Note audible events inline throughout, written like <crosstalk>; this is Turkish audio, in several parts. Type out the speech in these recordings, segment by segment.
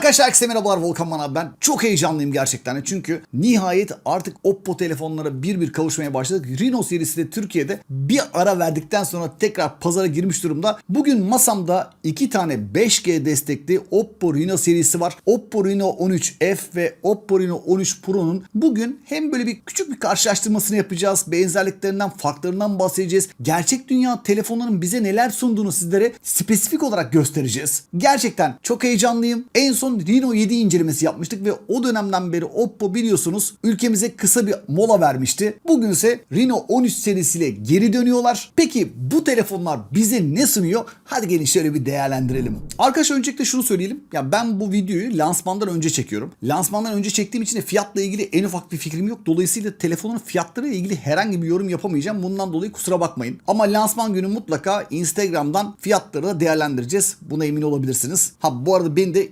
Arkadaşlar herkese merhabalar Volkan Manav ben. Çok heyecanlıyım gerçekten çünkü nihayet artık Oppo telefonlara bir bir kavuşmaya başladık. Reno serisi de Türkiye'de bir ara verdikten sonra tekrar pazara girmiş durumda. Bugün masamda iki tane 5G destekli Oppo Reno serisi var. Oppo Reno 13F ve Oppo Reno 13 Pro'nun bugün hem böyle bir küçük bir karşılaştırmasını yapacağız. Benzerliklerinden, farklarından bahsedeceğiz. Gerçek dünya telefonların bize neler sunduğunu sizlere spesifik olarak göstereceğiz. Gerçekten çok heyecanlıyım. En son Reno 7 incelemesi yapmıştık ve o dönemden beri Oppo biliyorsunuz ülkemize kısa bir mola vermişti. Bugün ise Reno 13 serisiyle geri dönüyorlar. Peki bu telefonlar bize ne sunuyor? Hadi gelin şöyle bir değerlendirelim. Arkadaşlar öncelikle şunu söyleyelim. Ya ben bu videoyu lansmandan önce çekiyorum. Lansmandan önce çektiğim için de fiyatla ilgili en ufak bir fikrim yok. Dolayısıyla telefonun fiyatları ile ilgili herhangi bir yorum yapamayacağım. Bundan dolayı kusura bakmayın. Ama lansman günü mutlaka Instagram'dan fiyatları da değerlendireceğiz. Buna emin olabilirsiniz. Ha bu arada beni de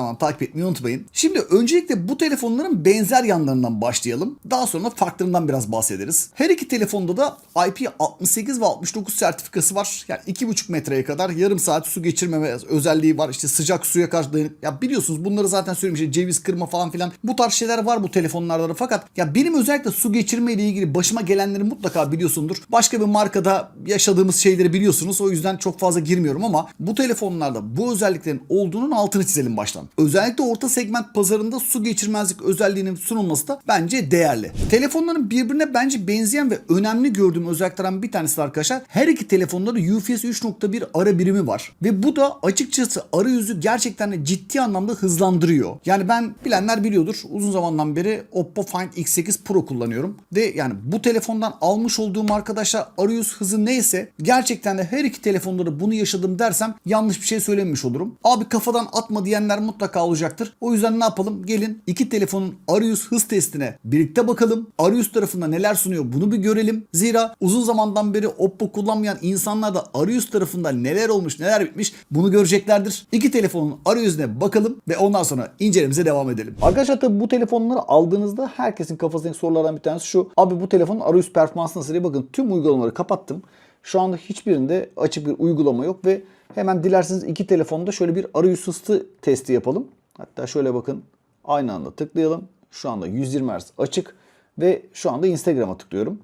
Instagram'dan takip etmeyi unutmayın. Şimdi öncelikle bu telefonların benzer yanlarından başlayalım. Daha sonra farklarından biraz bahsederiz. Her iki telefonda da IP68 ve 69 sertifikası var. Yani 2,5 metreye kadar yarım saat su geçirmeme özelliği var. İşte sıcak suya karşı dayanık. Ya biliyorsunuz bunları zaten söylemiştim. Ceviz kırma falan filan. Bu tarz şeyler var bu telefonlarda da. Fakat ya benim özellikle su geçirme ile ilgili başıma gelenleri mutlaka biliyorsundur. Başka bir markada yaşadığımız şeyleri biliyorsunuz. O yüzden çok fazla girmiyorum ama bu telefonlarda bu özelliklerin olduğunun altını çizelim baştan. Özellikle orta segment pazarında su geçirmezlik özelliğinin sunulması da bence değerli. Telefonların birbirine bence benzeyen ve önemli gördüğüm özelliklerden bir tanesi arkadaşlar. Her iki telefonda da UFS 3.1 ara birimi var. Ve bu da açıkçası arayüzü gerçekten de ciddi anlamda hızlandırıyor. Yani ben bilenler biliyordur. Uzun zamandan beri Oppo Find X8 Pro kullanıyorum. Ve yani bu telefondan almış olduğum arkadaşlar arayüz hızı neyse gerçekten de her iki telefonda da bunu yaşadım dersem yanlış bir şey söylememiş olurum. Abi kafadan atma diyenler mutlaka olacaktır. O yüzden ne yapalım? Gelin iki telefonun arayüz hız testine birlikte bakalım. Arayüz tarafında neler sunuyor bunu bir görelim. Zira uzun zamandan beri Oppo kullanmayan insanlar da arayüz tarafında neler olmuş neler bitmiş bunu göreceklerdir. İki telefonun arayüzüne bakalım ve ondan sonra incelememize devam edelim. Arkadaşlar tabi bu telefonları aldığınızda herkesin kafasındaki sorulardan bir tanesi şu. Abi bu telefonun arayüz performansı nasıl bakın tüm uygulamaları kapattım. Şu anda hiçbirinde açık bir uygulama yok ve hemen dilerseniz iki telefonda şöyle bir arayüz hızı testi yapalım. Hatta şöyle bakın aynı anda tıklayalım. Şu anda 120 Hz açık ve şu anda Instagram'a tıklıyorum.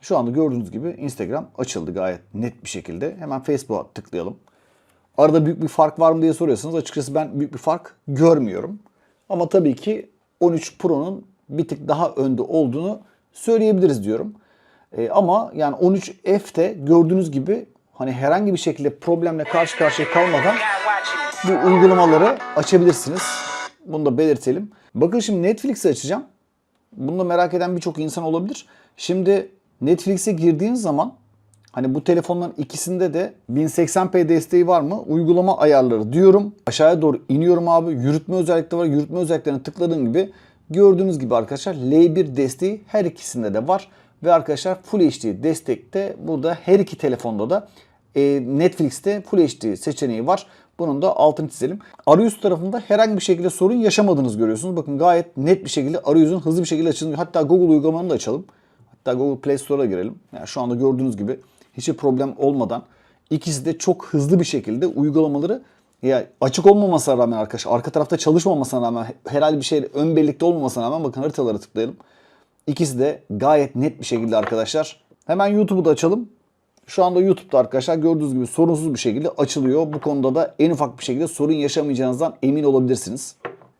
Şu anda gördüğünüz gibi Instagram açıldı gayet net bir şekilde. Hemen Facebook'a tıklayalım. Arada büyük bir fark var mı diye soruyorsanız açıkçası ben büyük bir fark görmüyorum. Ama tabii ki 13 Pro'nun bir tık daha önde olduğunu söyleyebiliriz diyorum. E, ama yani 13F'te gördüğünüz gibi hani herhangi bir şekilde problemle karşı karşıya kalmadan bu uygulamaları açabilirsiniz. Bunu da belirtelim. Bakın şimdi Netflix'i açacağım. Bunu da merak eden birçok insan olabilir. Şimdi Netflix'e girdiğiniz zaman hani bu telefonların ikisinde de 1080p desteği var mı? Uygulama ayarları diyorum. Aşağıya doğru iniyorum abi. Yürütme özellikleri var. Yürütme özelliklerine tıkladığım gibi gördüğünüz gibi arkadaşlar L1 desteği her ikisinde de var. Ve arkadaşlar Full HD destekte burada her iki telefonda da e, Netflix'te Full HD seçeneği var. Bunun da altını çizelim. Arayüz tarafında herhangi bir şekilde sorun yaşamadığınızı görüyorsunuz. Bakın gayet net bir şekilde arayüzün hızlı bir şekilde açıldığını. Hatta Google uygulamanı da açalım. Hatta Google Play Store'a girelim. Yani şu anda gördüğünüz gibi hiçbir problem olmadan ikisi de çok hızlı bir şekilde uygulamaları ya açık olmamasına rağmen arkadaşlar arka tarafta çalışmamasına rağmen herhalde bir şey ön bellikte olmamasına rağmen bakın haritalara tıklayalım. İkisi de gayet net bir şekilde arkadaşlar. Hemen YouTube'u da açalım. Şu anda YouTube'da arkadaşlar gördüğünüz gibi sorunsuz bir şekilde açılıyor. Bu konuda da en ufak bir şekilde sorun yaşamayacağınızdan emin olabilirsiniz.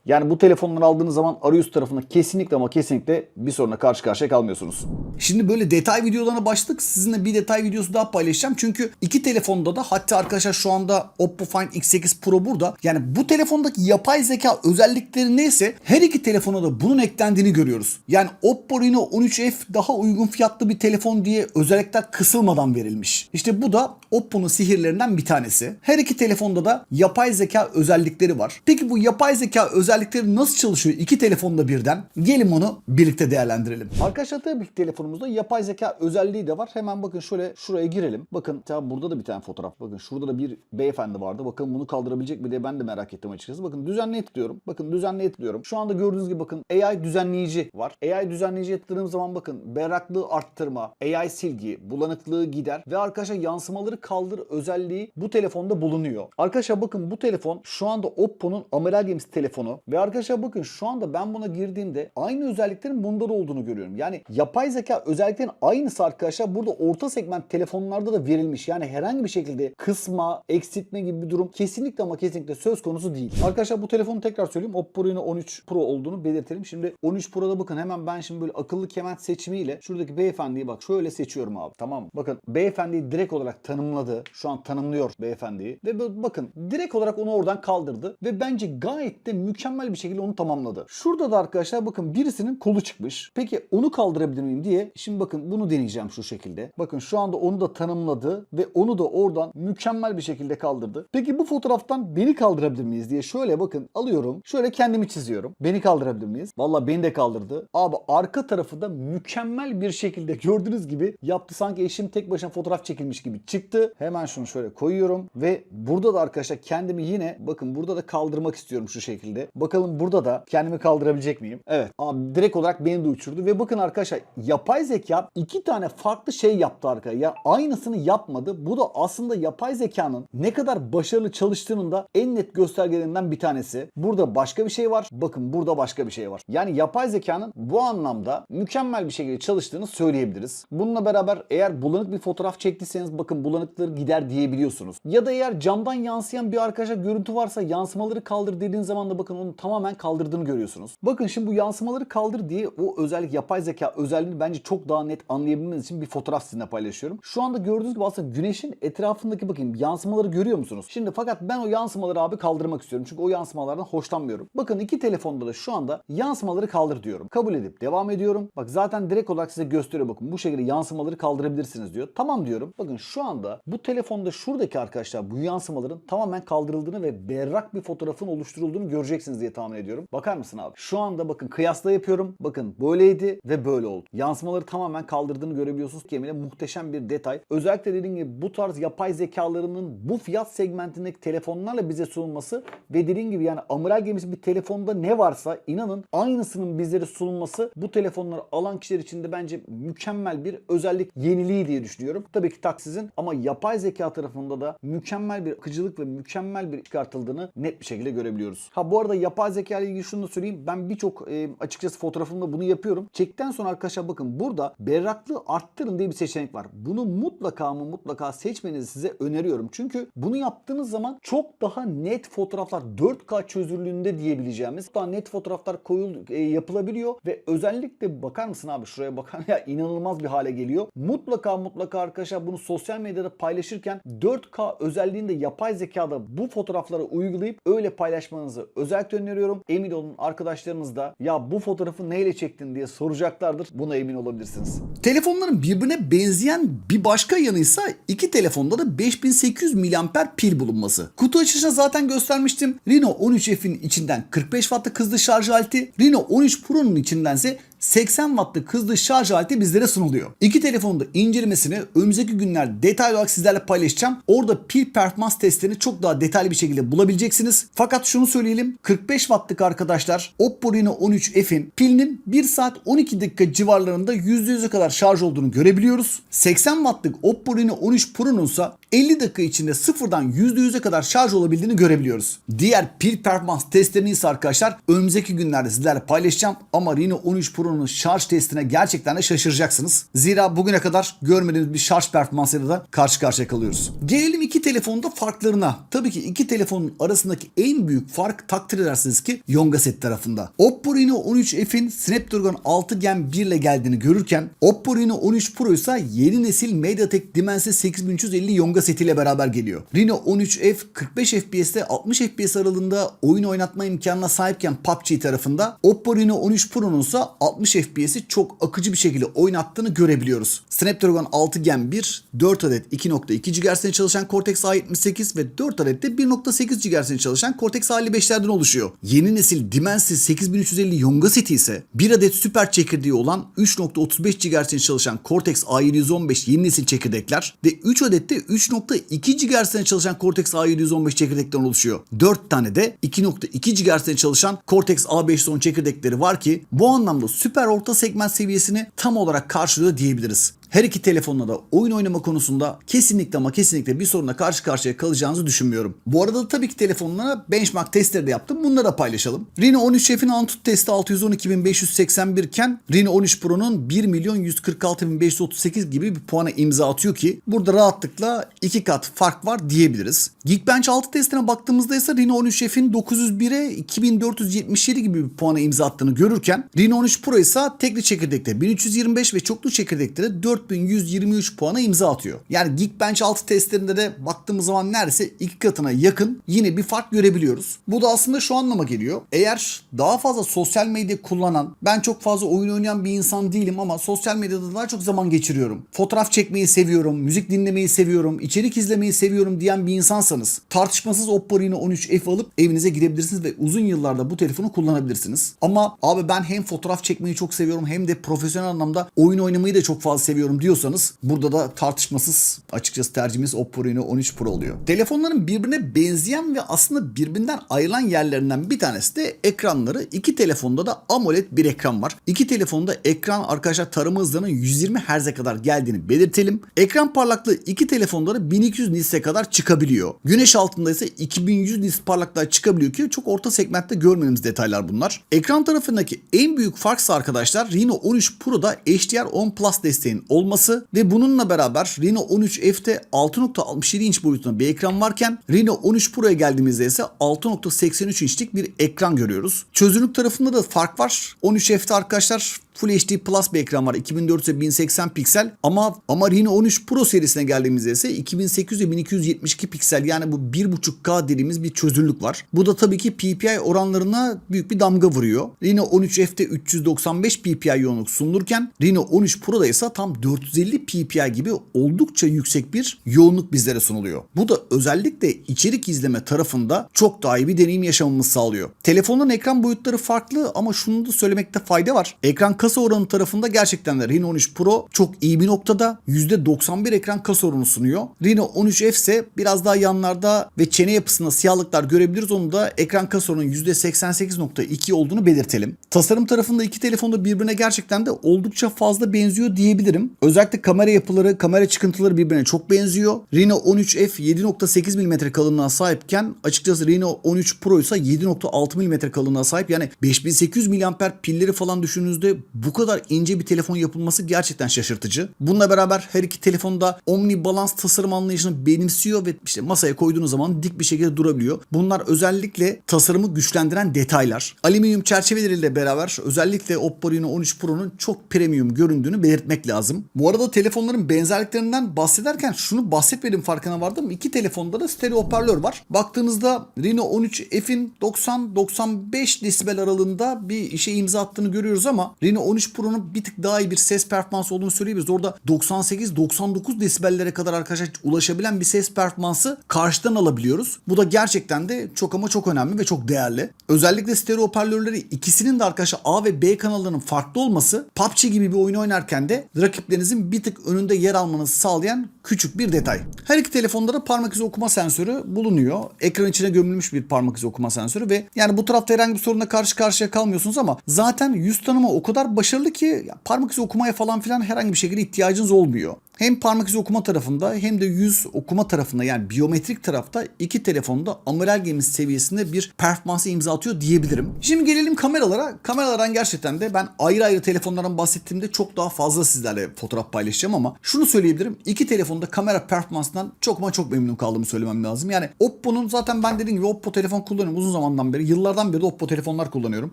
Yani bu telefonları aldığınız zaman arayüz tarafında kesinlikle ama kesinlikle bir soruna karşı karşıya kalmıyorsunuz. Şimdi böyle detay videolarına başladık. Sizinle bir detay videosu daha paylaşacağım. Çünkü iki telefonda da hatta arkadaşlar şu anda Oppo Find X8 Pro burada. Yani bu telefondaki yapay zeka özellikleri neyse her iki telefona da bunun eklendiğini görüyoruz. Yani Oppo Reno 13F daha uygun fiyatlı bir telefon diye özellikler kısılmadan verilmiş. İşte bu da Oppo'nun sihirlerinden bir tanesi. Her iki telefonda da yapay zeka özellikleri var. Peki bu yapay zeka özellikleri özellikleri nasıl çalışıyor iki telefonda birden? Gelin onu birlikte değerlendirelim. Arkadaşlar tabii ki telefonumuzda yapay zeka özelliği de var. Hemen bakın şöyle şuraya girelim. Bakın tabi burada da bir tane fotoğraf. Bakın şurada da bir beyefendi vardı. Bakın bunu kaldırabilecek mi diye ben de merak ettim açıkçası. Bakın düzenle tıklıyorum. Bakın düzenle tıklıyorum. Şu anda gördüğünüz gibi bakın AI düzenleyici var. AI düzenleyici tıkladığım zaman bakın berraklığı arttırma, AI silgi, bulanıklığı gider ve arkadaşlar yansımaları kaldır özelliği bu telefonda bulunuyor. Arkadaşlar bakın bu telefon şu anda Oppo'nun amiral gemisi telefonu ve arkadaşlar bakın şu anda ben buna girdiğimde aynı özelliklerin bunda da olduğunu görüyorum. Yani yapay zeka özelliklerin aynısı arkadaşlar burada orta segment telefonlarda da verilmiş. Yani herhangi bir şekilde kısma, eksiltme gibi bir durum kesinlikle ama kesinlikle söz konusu değil. Arkadaşlar bu telefonu tekrar söyleyeyim. Oppo Reno 13 Pro olduğunu belirtelim. Şimdi 13 Pro'da bakın hemen ben şimdi böyle akıllı kemer seçimiyle şuradaki beyefendiyi bak şöyle seçiyorum abi. Tamam mı? Bakın beyefendiyi direkt olarak tanımladı. Şu an tanımlıyor beyefendiyi. Ve bakın direkt olarak onu oradan kaldırdı. Ve bence gayet de mükemmel bir şekilde onu tamamladı. Şurada da arkadaşlar bakın birisinin kolu çıkmış. Peki onu kaldırabilir miyim diye. Şimdi bakın bunu deneyeceğim şu şekilde. Bakın şu anda onu da tanımladı ve onu da oradan mükemmel bir şekilde kaldırdı. Peki bu fotoğraftan beni kaldırabilir miyiz diye şöyle bakın alıyorum. Şöyle kendimi çiziyorum. Beni kaldırabilir miyiz? Valla beni de kaldırdı. Abi arka tarafı da mükemmel bir şekilde <laughs> gördüğünüz gibi yaptı. Sanki eşim tek başına fotoğraf çekilmiş gibi çıktı. Hemen şunu şöyle koyuyorum ve burada da arkadaşlar kendimi yine bakın burada da kaldırmak istiyorum şu şekilde. Bakalım burada da kendimi kaldırabilecek miyim? Evet. Abi direkt olarak beni de uçurdu ve bakın arkadaşlar yapay zeka iki tane farklı şey yaptı arkadaşlar. Ya aynısını yapmadı. Bu da aslında yapay zekanın ne kadar başarılı çalıştığının da en net göstergelerinden bir tanesi. Burada başka bir şey var. Bakın burada başka bir şey var. Yani yapay zekanın bu anlamda mükemmel bir şekilde çalıştığını söyleyebiliriz. Bununla beraber eğer bulanık bir fotoğraf çektiyseniz bakın bulanıkları gider diyebiliyorsunuz. Ya da eğer camdan yansıyan bir arkadaşa görüntü varsa yansımaları kaldır dediğin zaman da bakın onu tamamen kaldırdığını görüyorsunuz. Bakın şimdi bu yansımaları kaldır diye o özellik yapay zeka özelliğini bence çok daha net anlayabilmeniz için bir fotoğraf sizinle paylaşıyorum. Şu anda gördüğünüz gibi aslında güneşin etrafındaki bakayım yansımaları görüyor musunuz? Şimdi fakat ben o yansımaları abi kaldırmak istiyorum. Çünkü o yansımalardan hoşlanmıyorum. Bakın iki telefonda da şu anda yansımaları kaldır diyorum. Kabul edip devam ediyorum. Bak zaten direkt olarak size gösteriyor bakın bu şekilde yansımaları kaldırabilirsiniz diyor. Tamam diyorum. Bakın şu anda bu telefonda şuradaki arkadaşlar bu yansımaların tamamen kaldırıldığını ve berrak bir fotoğrafın oluşturulduğunu göreceksiniz diye tahmin ediyorum. Bakar mısın abi? Şu anda bakın kıyasla yapıyorum. Bakın böyleydi ve böyle oldu. Yansımaları tamamen kaldırdığını görebiliyorsunuz. Gemiyle muhteşem bir detay. Özellikle dediğim gibi bu tarz yapay zekalarının bu fiyat segmentindeki telefonlarla bize sunulması ve dediğim gibi yani amiral gemisi bir telefonda ne varsa inanın aynısının bizlere sunulması bu telefonları alan kişiler için de bence mükemmel bir özellik yeniliği diye düşünüyorum. Tabii ki taksizin ama yapay zeka tarafında da mükemmel bir akıcılık ve mükemmel bir çıkartıldığını net bir şekilde görebiliyoruz. Ha bu arada yapay zeka ile ilgili şunu da söyleyeyim. Ben birçok e, açıkçası fotoğrafımda bunu yapıyorum. Çekten sonra arkadaşlar bakın burada berraklığı arttırın diye bir seçenek var. Bunu mutlaka mı mutlaka seçmenizi size öneriyorum. Çünkü bunu yaptığınız zaman çok daha net fotoğraflar 4K çözünürlüğünde diyebileceğimiz daha net fotoğraflar koyul e, yapılabiliyor ve özellikle bakar mısın abi şuraya bakar ya inanılmaz bir hale geliyor. Mutlaka mutlaka arkadaşlar bunu sosyal medyada paylaşırken 4K özelliğinde yapay zekada bu fotoğrafları uygulayıp öyle paylaşmanızı özellikle öneriyorum. Emin olun arkadaşlarınız da ya bu fotoğrafı neyle çektin diye soracaklardır. Buna emin olabilirsiniz. Telefonların birbirine benzeyen bir başka yanıysa iki telefonda da 5800 mAh pil bulunması. Kutu açılışında zaten göstermiştim. Reno 13F'in içinden 45 wattlık hızlı şarj aleti, Reno 13 Pro'nun içindense 80 wattlık hızlı şarj aleti bizlere sunuluyor. İki telefonun da incelemesini önümüzdeki günler detaylı olarak sizlerle paylaşacağım. Orada pil performans testlerini çok daha detaylı bir şekilde bulabileceksiniz. Fakat şunu söyleyelim. 45 wattlık arkadaşlar Oppo Reno 13F'in pilinin 1 saat 12 dakika civarlarında %100'e kadar şarj olduğunu görebiliyoruz. 80 wattlık Oppo Reno 13 Pro'nun ise 50 dakika içinde sıfırdan %100'e kadar şarj olabildiğini görebiliyoruz. Diğer pil performans testlerini ise arkadaşlar önümüzdeki günlerde sizlerle paylaşacağım. Ama Reno 13 Pro'nun şarj testine gerçekten de şaşıracaksınız. Zira bugüne kadar görmediğimiz bir şarj performansıyla da karşı karşıya kalıyoruz. Gelelim iki telefonda farklarına. Tabii ki iki telefonun arasındaki en büyük fark takdir edersiniz ki Yonga set tarafında. Oppo Reno 13F'in Snapdragon 6 Gen 1 ile geldiğini görürken Oppo Reno 13 Pro ise yeni nesil MediaTek Dimensity 8350 Yonga setiyle beraber geliyor. Reno 13F 45 FPS'te 60 FPS aralığında oyun oynatma imkanına sahipken PUBG tarafında Oppo Reno 13 Pro'nun ise 60 60 FPS'i çok akıcı bir şekilde oynattığını görebiliyoruz. Snapdragon 6 Gen 1, 4 adet 2.2 GHz'de çalışan Cortex A78 ve 4 adet de 1.8 GHz'de çalışan Cortex A55'lerden oluşuyor. Yeni nesil Dimensity 8350 Yonga seti ise 1 adet süper çekirdeği olan 3.35 GHz'de çalışan Cortex A715 yeni nesil çekirdekler ve 3 adet de 3.2 GHz'de çalışan Cortex A715 çekirdekten oluşuyor. 4 tane de 2.2 GHz'de çalışan Cortex A510 çekirdekleri var ki bu anlamda süper orta segment seviyesini tam olarak karşılıyor diyebiliriz. Her iki telefonla da oyun oynama konusunda kesinlikle ama kesinlikle bir sorunla karşı karşıya kalacağınızı düşünmüyorum. Bu arada da tabii ki telefonlara benchmark testleri de yaptım. Bunları da paylaşalım. Reno 13 F'in Antutu testi 612.581 iken Reno 13 Pro'nun 1 milyon 146.538 gibi bir puana imza atıyor ki burada rahatlıkla iki kat fark var diyebiliriz. Geekbench 6 testine baktığımızda ise Reno 13 F'in 901'e 2477 gibi bir puana imza attığını görürken Reno 13 Pro ise tekli çekirdekte 1325 ve çoklu çekirdekte de 4123 puana imza atıyor. Yani Geekbench 6 testlerinde de baktığımız zaman neredeyse iki katına yakın yine bir fark görebiliyoruz. Bu da aslında şu anlama geliyor. Eğer daha fazla sosyal medya kullanan, ben çok fazla oyun oynayan bir insan değilim ama sosyal medyada daha çok zaman geçiriyorum. Fotoğraf çekmeyi seviyorum, müzik dinlemeyi seviyorum, içerik izlemeyi seviyorum diyen bir insansanız tartışmasız Oppo Reno 13 F alıp evinize girebilirsiniz ve uzun yıllarda bu telefonu kullanabilirsiniz. Ama abi ben hem fotoğraf çekmeyi çok seviyorum hem de profesyonel anlamda oyun oynamayı da çok fazla seviyorum diyorsanız burada da tartışmasız açıkçası tercihimiz Oppo Reno 13 Pro oluyor. Telefonların birbirine benzeyen ve aslında birbirinden ayrılan yerlerinden bir tanesi de ekranları. İki telefonda da AMOLED bir ekran var. İki telefonda ekran arkadaşlar tarama hızlarının 120 Hz'e kadar geldiğini belirtelim. Ekran parlaklığı iki telefonda da 1200 nits'e kadar çıkabiliyor. Güneş altında ise 2100 nits parlaklığa çıkabiliyor ki çok orta segmentte görmediğimiz detaylar bunlar. Ekran tarafındaki en büyük farksa arkadaşlar Reno 13 Pro'da HDR10 Plus desteğinin olması ve bununla beraber Reno 13 F'te 6.67 inç boyutunda bir ekran varken Reno 13 Pro'ya geldiğimizde ise 6.83 inçlik bir ekran görüyoruz. Çözünürlük tarafında da fark var. 13 F'te arkadaşlar Full HD Plus bir ekran var. 2400 ve 1080 piksel ama ama Reno 13 Pro serisine geldiğimizde ise 2800 ve 1272 piksel yani bu 1.5K dediğimiz bir çözünürlük var. Bu da tabii ki PPI oranlarına büyük bir damga vuruyor. Reno 13 F'te 395 PPI yoğunluk sunulurken Reno 13 Pro'da ise tam 450 PPI gibi oldukça yüksek bir yoğunluk bizlere sunuluyor. Bu da özellikle içerik izleme tarafında çok daha iyi bir deneyim yaşamamızı sağlıyor. Telefonun ekran boyutları farklı ama şunu da söylemekte fayda var. Ekran kasa oranı tarafında gerçekten de Reno 13 Pro çok iyi bir noktada. %91 ekran kasa oranı sunuyor. Reno 13 F ise biraz daha yanlarda ve çene yapısında siyahlıklar görebiliriz. Onu da ekran kasa oranının %88.2 olduğunu belirtelim. Tasarım tarafında iki telefonda birbirine gerçekten de oldukça fazla benziyor diyebilirim. Özellikle kamera yapıları, kamera çıkıntıları birbirine çok benziyor. Reno 13 F 7.8 mm kalınlığına sahipken açıkçası Reno 13 Pro ise 7.6 mm kalınlığına sahip. Yani 5800 mAh pilleri falan düşündüğünüzde bu kadar ince bir telefon yapılması gerçekten şaşırtıcı. Bununla beraber her iki telefonda Omni Balance tasarım anlayışını benimsiyor ve işte masaya koyduğunuz zaman dik bir şekilde durabiliyor. Bunlar özellikle tasarımı güçlendiren detaylar. Alüminyum çerçeveleriyle beraber özellikle Oppo Reno 13 Pro'nun çok premium göründüğünü belirtmek lazım. Bu arada telefonların benzerliklerinden bahsederken şunu bahsetmedim farkına vardım. İki telefonda da stereo hoparlör var. Baktığınızda Reno 13 F'in 90-95 desibel aralığında bir işe imza attığını görüyoruz ama Reno 13 Pro'nun bir tık daha iyi bir ses performansı olduğunu söyleyebiliriz. Orada 98-99 desibellere kadar arkadaşlar ulaşabilen bir ses performansı karşıdan alabiliyoruz. Bu da gerçekten de çok ama çok önemli ve çok değerli. Özellikle stereo hoparlörleri ikisinin de arkadaşlar A ve B kanallarının farklı olması PUBG gibi bir oyun oynarken de rakiplerinizin bir tık önünde yer almanızı sağlayan küçük bir detay. Her iki telefonda da parmak izi okuma sensörü bulunuyor. Ekran içine gömülmüş bir parmak izi okuma sensörü ve yani bu tarafta herhangi bir sorunla karşı karşıya kalmıyorsunuz ama zaten yüz tanıma o kadar başarılı ki parmak izi okumaya falan filan herhangi bir şekilde ihtiyacınız olmuyor. Hem parmak izi okuma tarafında hem de yüz okuma tarafında yani biyometrik tarafta iki telefonda amiral gemisi seviyesinde bir performansı imza atıyor diyebilirim. Şimdi gelelim kameralara. Kameralardan gerçekten de ben ayrı ayrı telefonlardan bahsettiğimde çok daha fazla sizlerle fotoğraf paylaşacağım ama şunu söyleyebilirim. İki telefonda kamera performansından çok ama çok memnun kaldığımı söylemem lazım. Yani Oppo'nun zaten ben dediğim gibi Oppo telefon kullanıyorum uzun zamandan beri. Yıllardan beri de Oppo telefonlar kullanıyorum.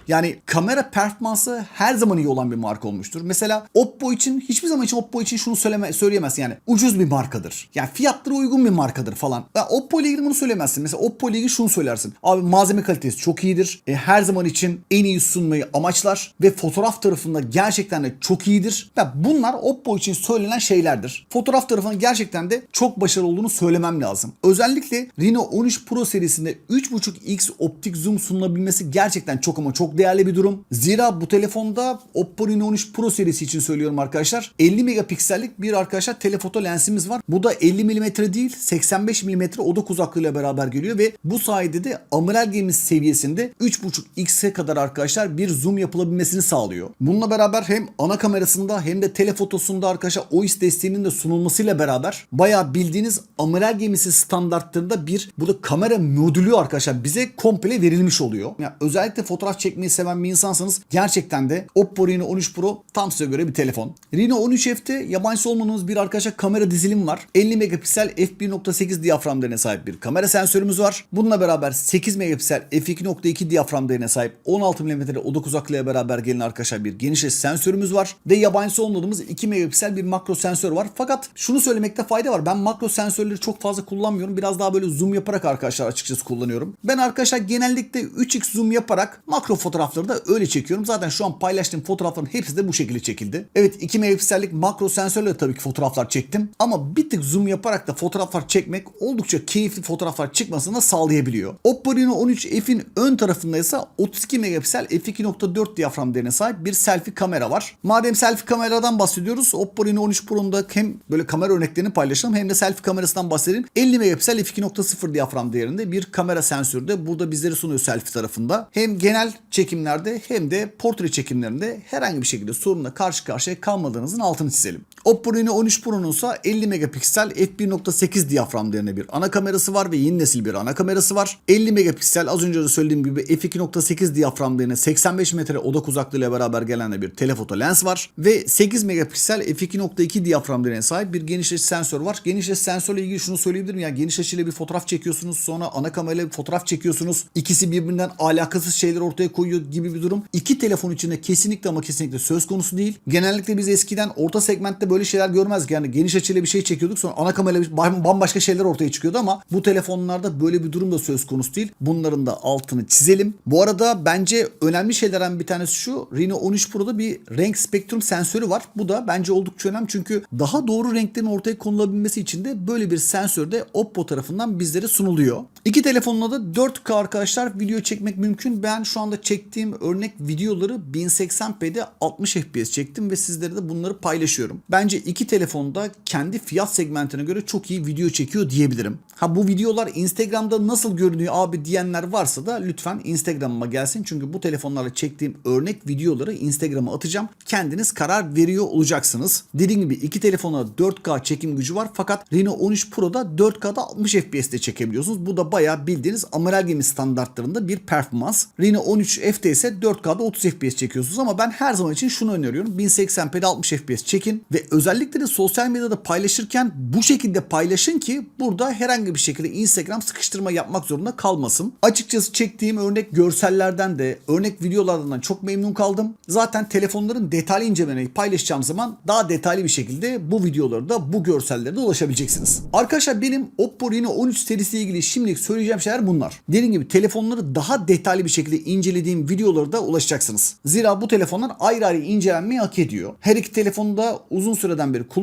Yani kamera performansı her zaman iyi olan bir marka olmuştur. Mesela Oppo için hiçbir zaman için Oppo için şunu söyleme, söyleyemem söyleyemezsin yani. Ucuz bir markadır. Yani fiyatları uygun bir markadır falan. Ya Oppo ile ilgili bunu söylemezsin. Mesela Oppo ile ilgili şunu söylersin. Abi malzeme kalitesi çok iyidir. E, her zaman için en iyi sunmayı amaçlar ve fotoğraf tarafında gerçekten de çok iyidir. Ya bunlar Oppo için söylenen şeylerdir. Fotoğraf tarafında gerçekten de çok başarılı olduğunu söylemem lazım. Özellikle Reno 13 Pro serisinde 3.5x optik zoom sunulabilmesi gerçekten çok ama çok değerli bir durum. Zira bu telefonda Oppo Reno 13 Pro serisi için söylüyorum arkadaşlar. 50 megapiksellik bir arkadaşlar telefoto lensimiz var. Bu da 50 mm değil 85 mm odak uzaklığıyla beraber geliyor ve bu sayede de amiral gemisi seviyesinde 3.5x'e kadar arkadaşlar bir zoom yapılabilmesini sağlıyor. Bununla beraber hem ana kamerasında hem de telefotosunda arkadaşlar OIS desteğinin de sunulmasıyla beraber bayağı bildiğiniz amiral gemisi standartlarında bir burada kamera modülü arkadaşlar bize komple verilmiş oluyor. Yani özellikle fotoğraf çekmeyi seven bir insansanız gerçekten de Oppo Reno 13 Pro tam size göre bir telefon. Reno 13F'te yabancı olmadığımız bir arkadaşlar kamera dizilim var. 50 megapiksel f1.8 diyafram değerine sahip bir kamera sensörümüz var. Bununla beraber 8 megapiksel f2.2 diyafram değerine sahip 16 mm odak uzaklığıyla beraber gelen arkadaşlar bir geniş açı sensörümüz var. Ve yabancısı olmadığımız 2 megapiksel bir makro sensör var. Fakat şunu söylemekte fayda var. Ben makro sensörleri çok fazla kullanmıyorum. Biraz daha böyle zoom yaparak arkadaşlar açıkçası kullanıyorum. Ben arkadaşlar genellikle 3x zoom yaparak makro fotoğrafları da öyle çekiyorum. Zaten şu an paylaştığım fotoğrafların hepsi de bu şekilde çekildi. Evet 2 megapiksellik makro sensörle tabii ki fotoğraflar çektim. Ama bir tık zoom yaparak da fotoğraflar çekmek oldukça keyifli fotoğraflar çıkmasını sağlayabiliyor. Oppo Reno 13 F'in ön tarafında ise 32 megapiksel f2.4 diyafram değerine sahip bir selfie kamera var. Madem selfie kameradan bahsediyoruz Oppo Reno 13 Pro'nda hem böyle kamera örneklerini paylaşalım hem de selfie kamerasından bahsedelim. 50 megapiksel f2.0 diyafram değerinde bir kamera sensörü de burada bizleri sunuyor selfie tarafında. Hem genel çekimlerde hem de portre çekimlerinde herhangi bir şekilde sorunla karşı karşıya kalmadığınızın altını çizelim. Oppo Reno 13 Pro'nun ise 50 megapiksel f1.8 diyafram değerinde bir ana kamerası var ve yeni nesil bir ana kamerası var. 50 megapiksel az önce de söylediğim gibi f2.8 diyafram değerine 85 metre odak uzaklığıyla beraber gelen de bir telefoto lens var. Ve 8 megapiksel f2.2 diyafram değerine sahip bir geniş açı sensör var. Geniş açı sensörle ilgili şunu söyleyebilirim ya geniş açıyla bir fotoğraf çekiyorsunuz sonra ana kamerayla bir fotoğraf çekiyorsunuz. İkisi birbirinden alakasız şeyler ortaya koyuyor gibi bir durum. İki telefon içinde kesinlikle ama kesinlikle söz konusu değil. Genellikle biz eskiden orta segmentte böyle şeyler görmezdik. Yani geniş açıyla bir şey çekiyorduk sonra ana kamerayla bambaşka şeyler ortaya çıkıyordu ama bu telefonlarda böyle bir durum da söz konusu değil. Bunların da altını çizelim. Bu arada bence önemli şeylerden bir tanesi şu. Reno 13 Pro'da bir renk spektrum sensörü var. Bu da bence oldukça önemli çünkü daha doğru renklerin ortaya konulabilmesi için de böyle bir sensör de Oppo tarafından bizlere sunuluyor. İki telefonla da 4K arkadaşlar video çekmek mümkün. Ben şu anda çektiğim örnek videoları 1080p'de 60 FPS çektim ve sizlere de bunları paylaşıyorum. Bence iki telefonda kendi fiyat segmentine göre çok iyi video çekiyor diyebilirim. Ha bu videolar Instagram'da nasıl görünüyor abi diyenler varsa da lütfen Instagram'ıma gelsin. Çünkü bu telefonlarla çektiğim örnek videoları Instagram'a atacağım. Kendiniz karar veriyor olacaksınız. Dediğim gibi iki telefona 4K çekim gücü var fakat Reno 13 Pro'da 4K'da 60 FPS'te çekebiliyorsunuz. Bu da bayağı bildiğiniz amiral gemi standartlarında bir performans. Reno 13 F'te ise 4K'da 30 FPS çekiyorsunuz ama ben her zaman için şunu öneriyorum. 1080p'de 60 FPS çekin ve özellikle de sosyal medyada paylaşırken bu şekilde paylaşın ki burada herhangi bir şekilde Instagram sıkıştırma yapmak zorunda kalmasın. Açıkçası çektiğim örnek görsellerden de örnek videolardan da çok memnun kaldım. Zaten telefonların detaylı incelemeyi paylaşacağım zaman daha detaylı bir şekilde bu videoları da bu görsellere de ulaşabileceksiniz. Arkadaşlar benim Oppo Reno 13 serisiyle ilgili şimdilik söyleyeceğim şeyler bunlar. Dediğim gibi telefonları daha detaylı bir şekilde incelediğim videoları da ulaşacaksınız. Zira bu telefonlar ayrı ayrı incelenmeyi hak ediyor. Her iki telefonu da uzun süreden beri kullanıyorum.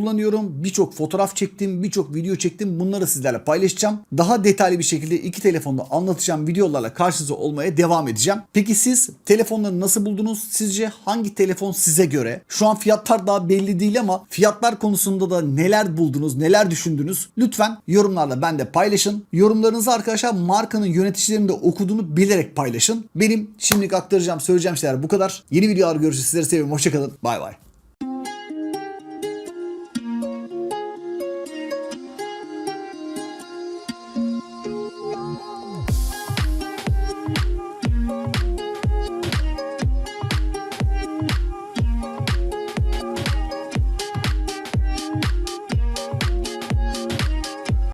Birçok fotoğraf çektim, birçok video çektim. Bunları sizlerle paylaşacağım. Daha detaylı bir şekilde iki telefonda anlatacağım videolarla karşınızda olmaya devam edeceğim. Peki siz telefonları nasıl buldunuz? Sizce hangi telefon size göre? Şu an fiyatlar daha belli değil ama fiyatlar konusunda da neler buldunuz, neler düşündünüz? Lütfen yorumlarla ben de paylaşın. Yorumlarınızı arkadaşlar markanın yöneticilerinin de okuduğunu bilerek paylaşın. Benim şimdilik aktaracağım, söyleyeceğim şeyler bu kadar. Yeni videolar görüşürüz. Sizleri seviyorum. Hoşçakalın. Bay bay.